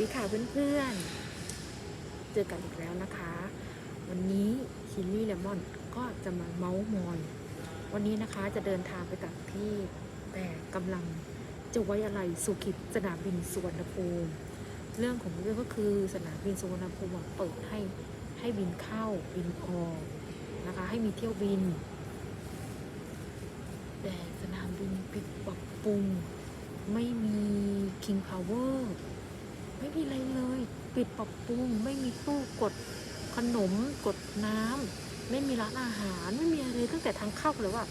ดีค่ะเพื่อนๆ เจอกันอีกแล้วนะคะ วันนี้ชิลลี่เลมอนก็จะมาเมาส์มอย วันนี้นะคะจะเดินทางไปต่างประเทศแต่กำลังจะไว้อะไรสุขิตสนามบินสุวรรณภูมิ เรื่องของเรื่องก็คือสนามบินสุวรรณภูมิอะเปิดให้ให้บินเข้าบินออกนะคะ ให้มีเที่ยวบิน แต่สนามบินปิดปรับปรุงไม่มี King Power ไม่มีอะไรเลย ปิดปรับปรุง ไม่มีตู้กดขนมกดน้ำไม่มีร้านอาหารไม่มีอะไรตั้งแต่ทางเข้าเลยว่า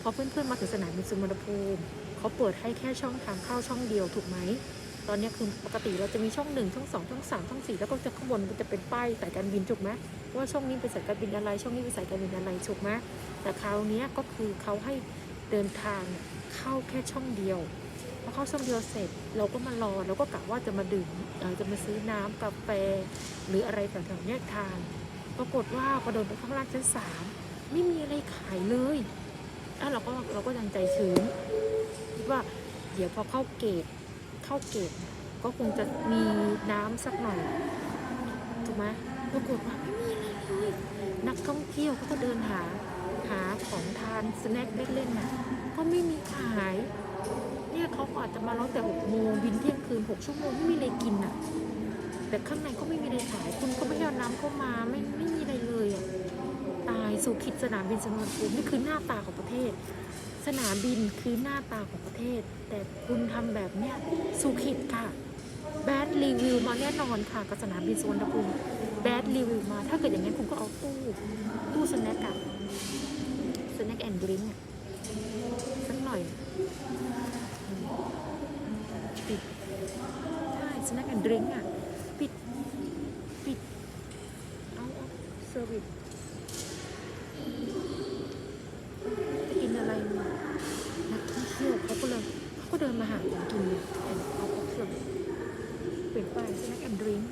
พอเพื่อนๆมาถึงสนามบินสุวรรณภูมิเขาเปิดให้แค่ช่องทางเข้าช่องเดียวถูกไหมตอนนี้คือปกติเราจะมีช่องหนึ่งช่องสองช่องสามช่องสี่แล้วก็จะข้างบนมันจะเป็นป้ายสายการบินถูกไหมว่าช่องนี้เป็นสายการบินอะไร ช่องนี้เป็นสายการบินอะไรถูกไหมแต่คราวนี้ก็คือเขาให้เดินทางเข้าแค่ช่องเดียว พอเข้าช่องเดียวเสร็จเราก็มารอเราก็กะว่าจะมาดื่มจะมาซื้อน้ำกาแฟหรืออะไรแถวๆเนี้ยทาน ปรากฏว่าพอเดินไปข้างล่างชั้นสามไม่มีอะไรขายเลยอะเราก็เราก็ยังใจชื้นคิดว่าเดี๋ยวพอเข้าเกตเข้าเกตก็คงจะมีน้ำสักหน่อยถูกไหมปรากฏว่าไม่มีอะไรเลยนักท่องเที่ยวเขาก็เดินหาหาของทานสแน็คเล่นๆนะก็ไม่มีขาย เนี่ยเขาอาจจะมาร้องแต่หกโมงบินเที่ยงคืนหกชั่วโมงไม่มีอะไรกินอะ แต่ข้างในก็ไม่มีอะไรขาย คุณก็ไม่เอาน้ำเข้ามาไม่ไม่มีอะไรเลยอะตายสุขิตสนามบินสุวรรณภูมินี่คือหน้าตาของประเทศ สนามบินคือหน้าตาของประเทศ แต่คุณทำแบบเนี้ยสุขิตค่ะแบดรีวิวมาแน่นอนค่ะกับสนามบินสุวรรณภูมิแบดรีวิวมา ถ้าเกิดอย่างนี้นคุณก็เอาตู้ตู้สแน็คอะสแน็คแอนด์ดริงก์สักหน่อย ปิดใช่สแน็คแอนด์ดริงก์อะ ปิด ปิดเอาเอาเซอร์วิสจะกินอะไรเนี่ยนักท่องเที่ยวเขาก็เลยเขาก็เดินมาหาของกินเลยแอนเอาเอาเซอร์วิสเปลี่ยนไปสแน็คแอนด์ดริงก์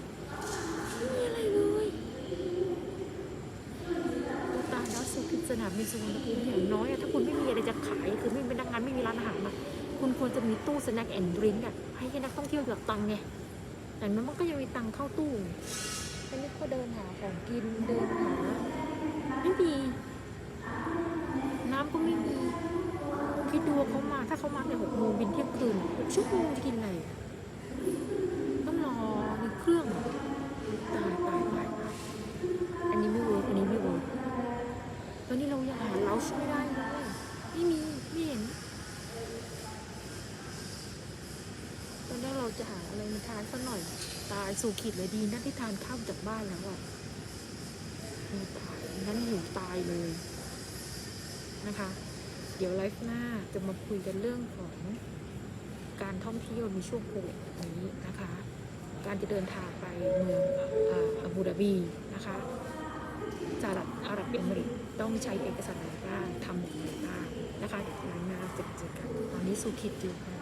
ไม่มีอะไรเลยตัวตาแล้วสุขิสนามบินสุวรรณภูมิอย่างน้อยอะถ้าคุณไม่มีอะไรจะขาย คือไม่มีพนักงานไม่มีร้านอาหารมาคุณควรจะมีตู้สแน็คแอนด์ดริงก์อะให้นักท่องเที่ยวเหลือตังค์ไง แต่นั้นมันก็ยังมีตังค์เข้าตู้อันนี้ก็เดินหาของกินเดินหาไม่มีน้ำก็ไม่มีคิดดูเขามาถ้าเขามาในหกโมงบินเที่ยงคืนหกชั่วโมงจะกินอะไรต้องรอในเครื่องตายตายตายตายอันนี้ไม่เวิร์กอันนี้ไม่เวิร์กตอนนี้เรายังหาเลาชไม่ได้เลยไม่มีไม่เห็น ตอนแรกเรา จะหาอะไรมาทานสักหน่อย ตายสู่ขีดเลยดีนะที่ทานข้าวจากบ้านแล้วอะหิวตายนั้นหิวตายเลยนะคะ เดี๋ยวไลฟ์หน้าจะมาคุยกันเรื่องของการท่องเที่ยวในช่วงโควิดนี้นะคะ การจะเดินทางไปเมืองอาบูดาบีนะคะสหรัฐอาหรับเอมิเรตต้องใช้เอกสารอะไรบ้างทำอย่างไรบ้างนะคะเดี๋ยวไลฟ์หน้าจะเจอกันตอนนี้สู่คิดอยู่ค่ะ